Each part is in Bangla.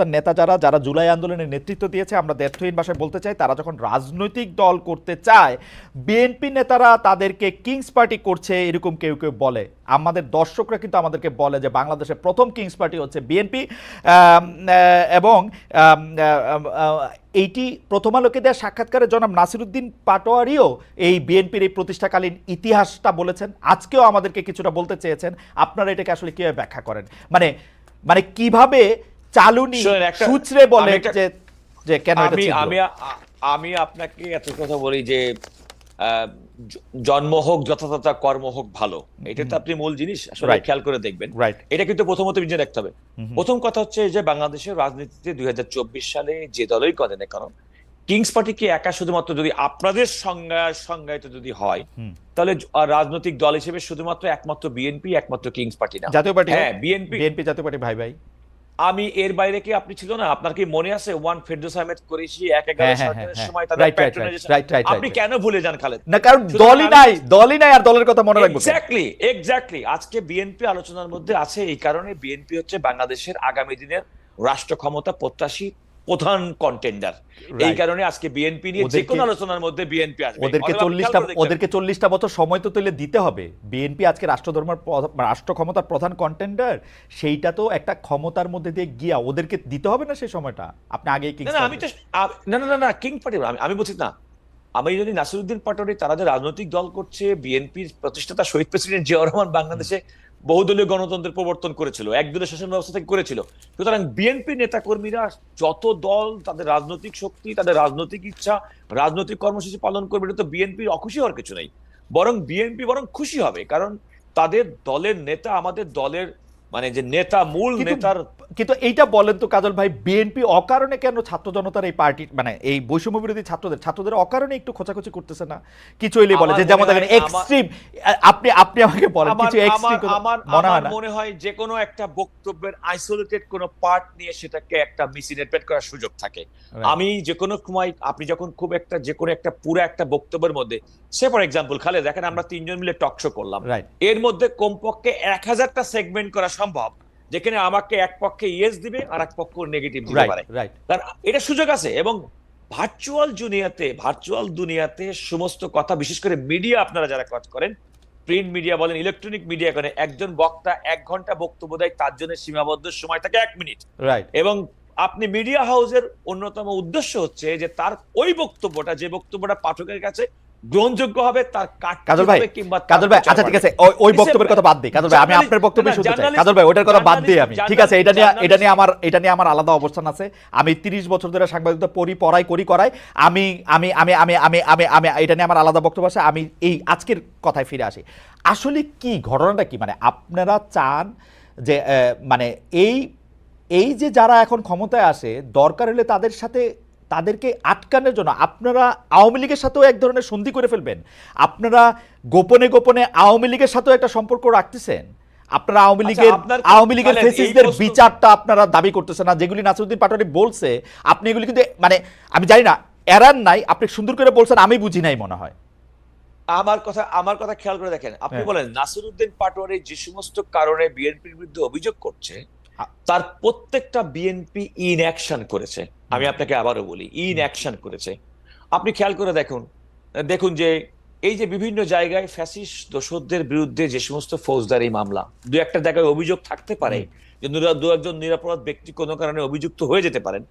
তার নেতা যারা যারা জুলাই আন্দোলনের নেতৃত্ব দিয়েছে, আমরা দ্ব্যর্থহীন ভাষায় বলতে চাই, তারা যখন রাজনৈতিক দল করতে চায়, বিএনপি নেতারা তাদেরকে কিংস পার্টি করছে এরকম কেউ কেউ বলে। আমাদের দর্শকরা কিন্তু আমাদেরকে বলে যে বাংলাদেশের প্রথম কিংস পার্টি হচ্ছে বিএনপি। এবং এইটি প্রথম আলোকে দেওয়া সাক্ষাৎকারে জনাব নাসিরুদ্দিন পাটোয়ারিও এই বিএনপির এই প্রতিষ্ঠাকালীন ইতিহাসটা বলেছেন। আজকেও আমাদেরকে কিছুটা বলতে চেয়েছেন। আপনারা এটাকে আসলে কীভাবে ব্যাখ্যা করেন? মানে মানে কীভাবে চালুনি সূত্রে বলে যে যে কেন আমি আমি আমি আপনাকে এত কথা বলি যে জন্ম হোক যথাযথ কর্ম হোক ভালো। এটা তো আপনি মূল জিনিস আসলে খেয়াল করে দেখবেন। এটা কিন্তু প্রথমত নিজে রাখতে হবে। প্রথম কথা হচ্ছে যে বাংলাদেশের রাজনীতিতে দুই হাজার চব্বিশ সালে যে দলই করেন না কারণ কিংস পার্টি কি একা শুধুমাত্র যদি আপনাদের সংজ্ঞা সংজ্ঞায়িত যদি হয় তাহলে রাজনৈতিক দল হিসেবে শুধুমাত্র একমাত্র বিএনপি একমাত্র কিংস পার্টি না। জাতীয় পার্টি হ্যাঁ বিএনপি বিএনপি জাতীয় পার্টি ভাই ভাই আমি এর বাইরে কি আপনি ছিল না? আপনার কি মনে আছে? ওয়ান ফেরদৌস আহমেদ করেছি এক এগারো হ্যাঁ, হ্যাঁ, সরকারের হ্যাঁ, সময় তাদের আপনি কেন ভুলে যান খালেদ? না কারণ দলই নাই দলই নাই আর দলের কথা মনে রাখব? এক্স্যাক্টলি এক্স্যাক্টলি আজকে বিএনপি আলোচনার মধ্যে আছে এই কারণে বিএনপি হচ্ছে বাংলাদেশের আগামী দিনের রাষ্ট্র ক্ষমতা প্রত্যাশী প্রধান কন্টেন্ডার এই কারণে আজকে বিএনপি নিয়ে যে কোনো আলোচনার মধ্যে বিএনপি আসবে। ওদেরকে অথবা আপনি চল্লিশটা খেয়াল করে দেখবেন। ওদেরকে চল্লিশটা বছর সময় তো তুলে দিতে হবে। বিএনপি আজকে রাষ্ট্রধর্মের প্র- রাষ্ট্র ক্ষমতার প্রধান কন্টেন্ডার সেইটা তো একটা ক্ষমতার মধ্যে দিয়ে গিয়া ওদেরকে দিতে হবে না সেই সময়টা? আপনি আগে কি না আমি তো না না না না কিং পার্টি আমি আমি বলছি না আমি যদি নাসিরুদ্দিন পাটোয়ারি তারা যে রাজনৈতিক দল করছে বিএনপির প্রতিষ্ঠাতা শহীদ প্রেসিডেন্ট জিয়াউর রহমান বাংলাদেশে বহুদলীয় গণতন্ত্রের প্রবর্তন করেছিল একদলীয় শাসন ব্যবস্থা থেকে করেছিল। সুতরাং বিএনপি নেতাকর্মীরা যত দল তাদের রাজনৈতিক শক্তি তাদের রাজনৈতিক ইচ্ছা রাজনৈতিক কর্মসূচি পালন করবে এটা তো বিএনপির অখুশি হওয়ার কিছু নেই। বরং বিএনপি বরং খুশি হবে কারণ তাদের দলের নেতা আমাদের দলের মানে যে নেতা মূল নেতার কিন্তু এইটা বলেন তো কাজল ভাই বিএনপি অকারণে কেন ছাত্র জনতার এই পার্টি মানে এই বৈষম্য বিরোধী ছাত্রদের ছাত্রদের অকারণে একটু খোঁচাখুচি করতেছে না? কিছু হইলে বলে যে যেমন দেখেন এক্সট্রিম আপনি আপনি আমাকে বলেন কিছু এক্সট্রিম আমার আমার মনে হয় যে কোনো একটা বক্তব্যের আইসোলেটেড কোনো পার্ট নিয়ে সেটাকে একটা মিসইন্টারপ্রেট করার সুযোগ থাকে। আমি যে কোনো সময় আপনি যখন খুব একটা যে কোনো একটা পুরো একটা বক্তব্যের মধ্যে সে ফর এক্সাম্পল খালে দেখেন আমরা তিনজন মিলে টক শো করলাম। এর মধ্যে কমপক্ষে এক হাজারটা সেগমেন্ট করা সম্ভব। যেখানে আমাকে এক পক্ষে ইয়েস দিবে আর এক পক্ষ নেগেটিভ দিতে পারে। কারণ এটা সুযোগ আছে এবং ভার্চুয়াল দুনিয়াতে ভার্চুয়াল দুনিয়াতে সমস্ত কথা বিশেষ করে মিডিয়া আপনারা যারা কাজ করেন প্রিন্ট মিডিয়া বলেন ইলেকট্রনিক মিডিয়া করেন একজন বক্তা এক ঘণ্টা বক্তব্য দেয় তার জন্য সীমাবদ্ধ সময় থাকে এক মিনিট রাইট এবং আপনি মিডিয়া হাউসের অন্যতম উদ্দেশ্য হচ্ছে যে তার ওই বক্তব্যটা যে বক্তব্যটা পাঠকের কাছে গ্রহণযোগ্য হবে তার কাজল ভাই কাজল ভাই আচ্ছা ঠিক আছে ওই- বক্তব্যের কথা বাদ দিই কাজল ভাই আমি আপনার বক্তব্য শুনতে চাই। কাজল ভাই ওটার কথা বাদ দিই আমি। ঠিক আছে এটা নিয়ে এটা নিয়ে আমার এটা নিয়ে আমার আলাদা অবস্থান আছে। আমি 30 বছর ধরে সাংবাদিকতা পড়ি পড়াই করি করাই। আমি আমি আমি আমি আমি আমি আমি এটা নিয়ে আমার আলাদা বক্তব্য আছে। আমি এই আজকের কথায় ফিরে আসি। আসলে কি ঘটনাটা কি? মানে আপনারা চান যে মানে এই এই যে যারা এখন ক্ষমতায় আসে দরকার হলে তাদের সাথে তাদেরকে আটকানোর জন্য আপনারা আওয়ামী লীগের সাথেও এক ধরনের সন্ধি করে ফেলবেন। আপনারা গোপনে গোপনে আওয়ামী লীগের সাথেও একটা সম্পর্ক রাখতেছেন। আপনারা আওয়ামী আচ্ছা, লীগের আওয়ামী লীগের ফেসিসদের বিচারটা আপনারা দাবি করতেছেন না। যেগুলি নাসিরুদ্দিন পাটোয়ারি বলছে আপনি এগুলি কিন্তু মানে আমি জানি না এরান নাই আপনি সুন্দর করে বলছেন আমি বুঝি নাই মনে হয়। আমার কথা আমার কথা খেয়াল করে দেখেন। আপনি হ্যাঁ। বলেন নাসিরুদ্দিন পাটোয়ারি যে সমস্ত কারণে বিএনপির বিরুদ্ধে অভিযোগ করছে তার প্রত্যেকটা বিএনপি ইন অ্যাকশন করেছে। আমি আপনাকে আবারও বলি ইন অ্যাকশন করেছে। আপনি খেয়াল করে দেখুন দেখুন যে এই যে বিভিন্ন জায়গায় ফ্যাসিস দোষদের বিরুদ্ধে যে সমস্ত ফৌজদারি মামলা দু একটা জায়গায় অভিযোগ থাকতে পারে যে দু একজন নিরাপরাধ ব্যক্তি কোনো কারণে অভিযুক্ত হয়ে যেতে পারেন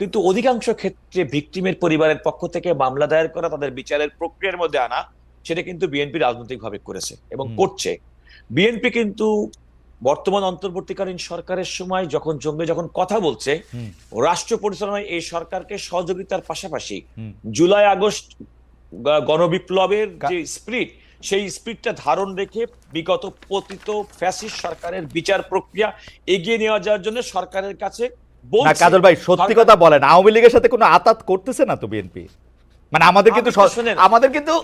কিন্তু অধিকাংশ ক্ষেত্রে ভিকটিমের পরিবারের পক্ষ থেকে মামলা দায়ের করা তাদের বিচারের প্রক্রিয়ার মধ্যে আনা সেটা কিন্তু বিএনপি রাজনৈতিকভাবে করেছে এবং করছে। বিএনপি কিন্তু বর্তমান অন্তর্বর্তীকালীন সরকারের সময় যখন জঙ্গে যখন কথা বলছে রাষ্ট্র পরিচালনায় এই সরকারকে সহযোগিতার পাশাপাশি জুলাই আগস্ট গণবিপ্লবের যে স্পিরিট সেই স্পিরিটটা ধারণ রেখে বিগত পতিত ফ্যাসিস্ট সরকারের বিচার প্রক্রিয়া এগিয়ে নিয়ে যাওয়ার জন্য সরকারের কাছে না কাজল ভাই সত্যি কথা বলেন আওয়ামী লীগের সাথে কোনো আতাত করতেছে না তো বিএনপি? মানে আমাদের কিন্তু। আমাদের কিন্তু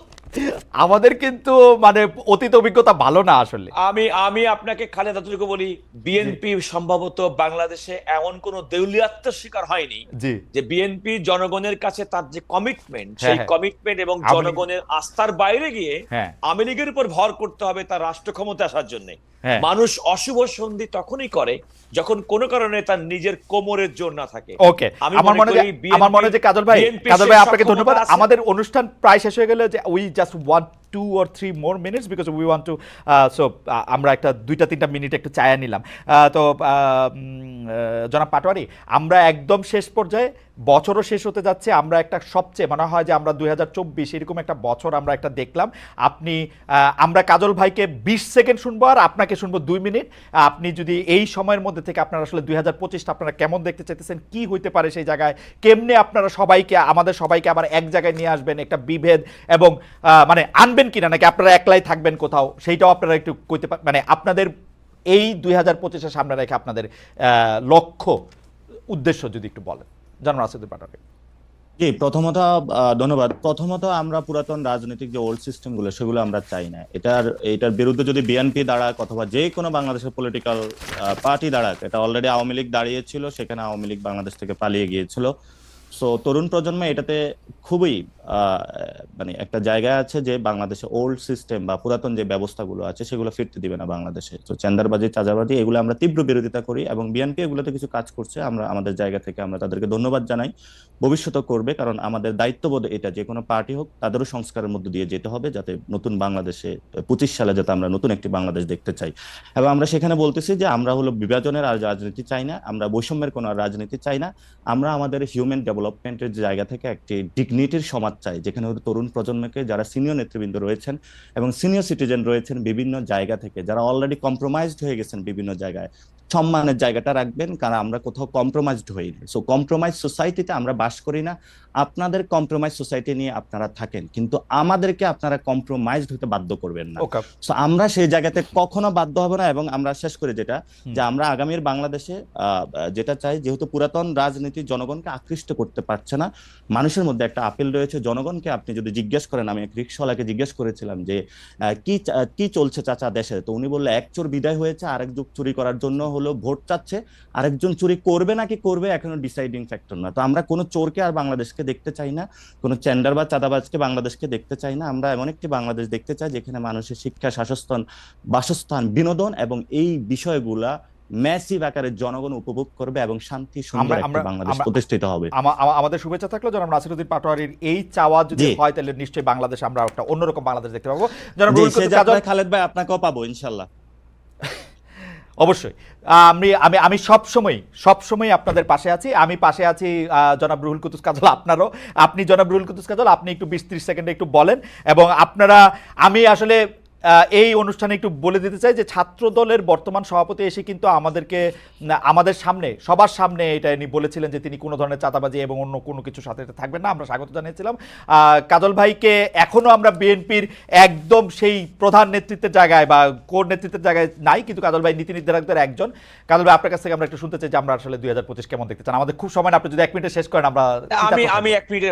আমাদের কিন্তু মানে অতীত অভিজ্ঞতা ভালো না আসলে। আমি আমি আপনাকে খালেদ এতটুকু বলি বিএনপি সম্ভবত বাংলাদেশে এমন কোন দেউলিয়াত্মের শিকার হয়নি যে বিএনপি জনগণের কাছে তার যে কমিটমেন্ট হ্যাঁ, সেই হ্যাঁ। কমিটমেন্ট এবং জনগণের আস্থার বাইরে গিয়ে হ্যাঁ। লীগের উপর ভর করতে হবে তার রাষ্ট্র ক্ষমতা আসার জন্য। হ্যাঁ। মানুষ অশুভ সন্ধি তখনই করে যখন কোনো কারণে তার নিজের কোমরের জোর না থাকে। ওকে আমার মনে যে করি BNP আমার মনে হয় যে কাজল ভাই কাজল ভাই আপনাকে ধন্যবাদ। আমাদের অনুষ্ঠান প্রায় শেষ হয়ে গেলে যে we just one two or three more minutes because we want to so আমরা একটা, দুইটা, তিনটা মিনিট একটু চায়া নিলাম। তো জনাব পাটোয়ারি, আমরা একদম শেষ পর্যায়ে, বছরও শেষ হতে যাচ্ছে, আমরা একটা সবচেয়ে, মনে হয় যে আমরা দুই হাজার চব্বিশ, এরকম একটা বছর আমরা একটা দেখলাম। আপনি আমরা কাজল ভাইকে বিশ সেকেন্ড শুনব আর আপনাকে শুনব দুই মিনিট। আপনি যদি এই সময়ের মধ্যে থেকে আপনারা আসলে দুই হাজার পঁচিশটা আপনারা কেমন দেখতে চাইতেছেন, কি হইতে পারে সেই জায়গায়, কেমনে আপনারা সবাইকে, আমাদের সবাইকে আবার এক জায়গায় নিয়ে আসবেন, একটা বিভেদ এবং মানে আনবেন কিনা? নাকি আপনারা একলাই থাকবেন কোথাও? সেইটাও আপনারা একটু কইতে মানে আপনাদের এই দুই হাজার পঁচিশের সামনে রেখে আপনাদের লক্ষ্য, উদ্দেশ্য যদি একটু বলেন। জানান রাসিদুল পাটাকে জি, প্রথমত ধন্যবাদ। প্রথমত আমরা পুরাতন রাজনৈতিক যে ওল্ড সিস্টেমগুলো সেগুলো আমরা চাই না। এটার এটার বিরুদ্ধে যদি বিএনপি দাঁড়াক অথবা যে কোনো বাংলাদেশের পলিটিক্যাল পার্টি দাঁড়াক, এটা অলরেডি আওয়ামী লীগ দাঁড়িয়েছিল, সেখানে আওয়ামী লীগ বাংলাদেশ থেকে পালিয়ে গিয়েছিল। সো তরুণ প্রজন্ম এটাতে খুবই মানে একটা জায়গা আছে যে বাংলাদেশে ওল্ড সিস্টেম বা পুরাতন যে ব্যবস্থাগুলো আছে সেগুলো ফিরতে দিবে না বাংলাদেশে। তো চান্দারবাজি, চাঁদাবাজি, এগুলো আমরা তীব্র বিরোধিতা করি এবং বিএনপি এগুলোতে কিছু কাজ করছে। আমরা আমাদের জায়গা থেকে আমরা তাদেরকে ধন্যবাদ জানাই। ভবিষ্যতে করবে, কারণ আমাদের দায়িত্ববোধ এটা যে কোনো পার্টি হোক, তাদেরও সংস্কারের মধ্যে দিয়ে যেতে হবে যাতে নতুন বাংলাদেশে, পঁচিশ সালে যাতে আমরা নতুন একটি বাংলাদেশ দেখতে চাই। এবং আমরা সেখানে বলতেছি যে আমরা হলো বিভাজনের আর রাজনীতি চাই না, আমরা বৈষম্যের কোনো রাজনীতি চাই না। আমরা আমাদের হিউম্যান ডেভেলপমেন্টের জায়গা থেকে একটি ডিগনিটির সমাজ চাই, যেখানে তরুণ প্রজন্মকে যারা সিনিয়র নেতৃবৃন্দ রয়েছেন এবং সিনিয়র সিটিজেন রয়েছেন বিভিন্ন জায়গা থেকে, যারা অলরেডি কম্প্রোমাইজড হয়ে গেছেন বিভিন্ন জায়গায় সম্মানের জায়গাটা রাখবেন কারণ আমরা কোথাও কম্প্রোমাইজড হইনি সো কম্প্রোমাইজ সোসাইটিতে আমরা বাস করি না। আপনাদের কম্প্রোমাইজ সোসাইটি নিয়ে আপনারা থাকেন কিন্তু আমাদেরকে আপনারা কম্প্রোমাইজড হতে বাধ্য করবেন না। সো আমরা সেই জায়গাতে কখনো বাধ্য হব না এবং আমরা শেষ করে যেটা যে আমরা আগামীর বাংলাদেশে যেটা চাই যেহেতু পুরাতন রাজনীতি জনগণকে আকৃষ্ট করতে পারছে না মানুষের মধ্যে একটা আপিল রয়েছে জনগণকে আপনি যদি জিজ্ঞেস করেন আমি এক রিক্সাওয়ালাকে জিজ্ঞেস করেছিলাম যে কি কি চলছে চাচা দেশে? তো উনি বললে এক চোর বিদায় হয়েছে আরেক যুগ চুরি করার জন্য হলো ভোট চাচ্ছে আরেকজন চুরি করবে নাকি করবে এখনও ডিসাইডিং ফ্যাক্টর না। তো আমরা কোনো চোরকে আর বাংলাদেশকে দেখতে চাই না কোনো চ্যান্ডার বা চাঁদাবাজকে বাংলাদেশকে দেখতে চাই না। আমরা এমন একটি বাংলাদেশ দেখতে চাই যেখানে মানুষের শিক্ষা শাসস্থান বাসস্থান বিনোদন এবং এই বিষয়গুলা ম্যাসিভ আকারে জনগণ উপভোগ করবে এবং শান্তি সুন্দর আমরা- বাংলাদেশ প্রতিষ্ঠিত হবে। আমা- আমা- আমাদের শুভেচ্ছা থাকল জনাব নাসিরুদ্দিন পাটোয়ারির এই চাওয়া যদি হয় তাহলে নিশ্চয়ই বাংলাদেশ আমরা একটা অন্যরকম বাংলাদেশ দেখতে পাবো। জনাব খালেদ ভাই আপনাকেও পাবো ইনশাল্লাহ। অবশ্যই। আমি আমি আমি সবসময় সব সময় আপনাদের পাশে আছি। আমি পাশে আছি জনাব রুহুল কুতুস কাজল, আপনারও। আপনি জনাব রুহুল কুতুস কাজল, আপনি একটু বিশ ত্রিশ সেকেন্ডে একটু বলেন। এবং আপনারা, আমি আসলে এই অনুষ্ঠানে একটু বলে দিতে চাই যে ছাত্র দলের বর্তমান সভাপতি এসে কিন্তু আমাদেরকে আমাদের সামনে সবার সামনে এটা উনি বলেছিলেন যে তিনি কোনো ধরনের চাঁদাবাজি এবং অন্য কোনো কিছুর সাথে থাকবেন না আমরা স্বাগত জানিয়েছিলাম। কাজল ভাইকে এখনও আমরা বিএনপির একদম সেই প্রধান নেতৃত্বের জায়গায় বা কোর নেতৃত্বের জায়গায় নাই কিন্তু কাজল ভাই নীতি নির্ধারকদের একজন। কাজল ভাই আপনার কাছ থেকে আমরা একটু শুনতে চাই যে আমরা আসলে দুই হাজার পঁচিশ কেমন দেখতে চান? আমাদের খুব সময় না, আপনি যদি এক মিনিটে শেষ করেন আমরা আমি আমি এক মিনিটে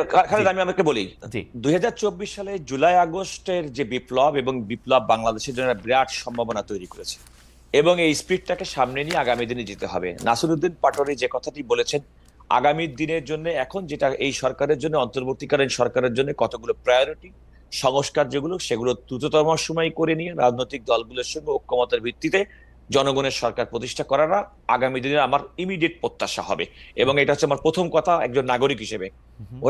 আমি আমাকে বলি। জি। দুই হাজার চব্বিশ সালে জুলাই আগস্টের যে বিপ্লব এবং বিপ্লব বাংলাদেশের জন্য একটা বিরাট সম্ভাবনা তৈরি করেছে। এবং এই স্পিডটাকে সামনে নিয়ে আগামী দিনে যেতে হবে। নাসিরুদ্দিন পাটোয়ারি যে কথাটি বলেছেন আগামী দিনের জন্য এখন যেটা এই সরকারের জন্য অন্তর্বর্তীকালীন সরকারের জন্য কতগুলো প্রায়োরিটি সংস্কার যেগুলো সেগুলো দ্রুততম সময় করে নিয়ে রাজনৈতিক দলগুলোর সঙ্গে ঐক্যমতের ভিত্তিতে জনগণের সরকার প্রতিষ্ঠা করাটা আগামী দিনে আমার ইমিডিয়েট প্রত্যাশা হবে। এবং এটা হচ্ছে আমার প্রথম কথা একজন নাগরিক হিসেবে।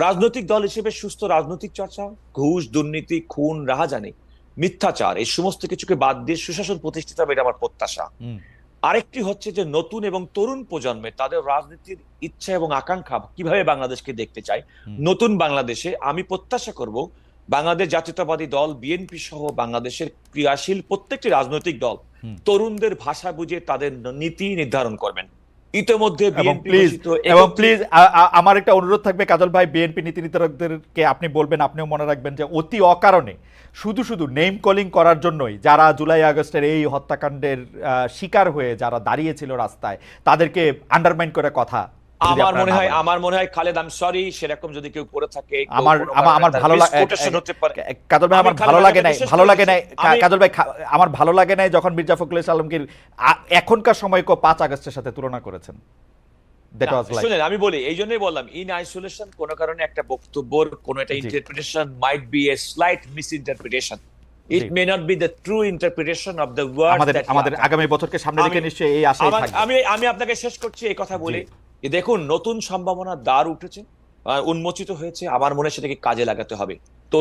রাজনৈতিক দল হিসেবে সুস্থ রাজনৈতিক চর্চা ঘুষ দুর্নীতি খুন রাহাজানি মিথ্যাচার এই সমস্ত কিছুকে বাদ দিয়ে সুশাসন প্রতিষ্ঠিত হবে এটা আমার প্রত্যাশা। আরেকটি হচ্ছে যে নতুন এবং তরুণ প্রজন্মে তাদের রাজনীতির ইচ্ছা এবং আকাঙ্ক্ষা কীভাবে বাংলাদেশকে দেখতে চায় হুম। নতুন বাংলাদেশে আমি প্রত্যাশা করব বাংলাদেশ জাতীয়তাবাদী দল বিএনপি সহ বাংলাদেশের ক্রিয়াশীল প্রত্যেকটি রাজনৈতিক দল তরুণদের ভাষা বুঝে তাদের নীতি নির্ধারণ করবেন। ইতিমধ্যে এবং প্লিজ এবং প্লিজ আমার একটা অনুরোধ থাকবে কাজল ভাই বিএনপি নীতি নির্ধারকদেরকে আপনি বলবেন আপনিও মনে রাখবেন যে অতি অকারণে শুধু শুধু নেম কলিং করার জন্যই যারা জুলাই আগস্টের এই হত্যাকাণ্ডের শিকার হয়ে যারা দাঁড়িয়েছিল রাস্তায় তাদেরকে আন্ডারমাইন করে কথা আমার মনে হয় আমার মনে হয় খালেদ আম সরি সেরকম যদি কেউ করে থাকে আমার আমার ভালো লাগে কাজল ভাই আমি আমার ভালো লাগে নাই ভালো লাগে নাই কাজল ভাই আমার ভালো লাগে নাই যখন মির্জা ফখরুল এখনকার সময়কে পাঁচ আগস্টের সাথে তুলনা করেছেন। দ্যাট ওয়াজ লাইক শুনেন আমি বলি এই জন্যই বললাম ইন আইসোলেশন কোন কারণে একটা বক্তব্যর কোন একটা। Interpretation might be a slight miss interpretation it may not be the true interpretation of the word আমাদের আমাদের আগামী বছরকে সামনে রেখে নিশ্চয়ই এই আশাই থাকবে। আমি আমি আপনাকে শেষ করছি এই কথা বলে। দেখুন নতুন সম্ভাবনার দ্বার উঠেছে উন্মোচিত হয়েছে। আমার মনে সেটাকে কাজে লাগাতে হবে।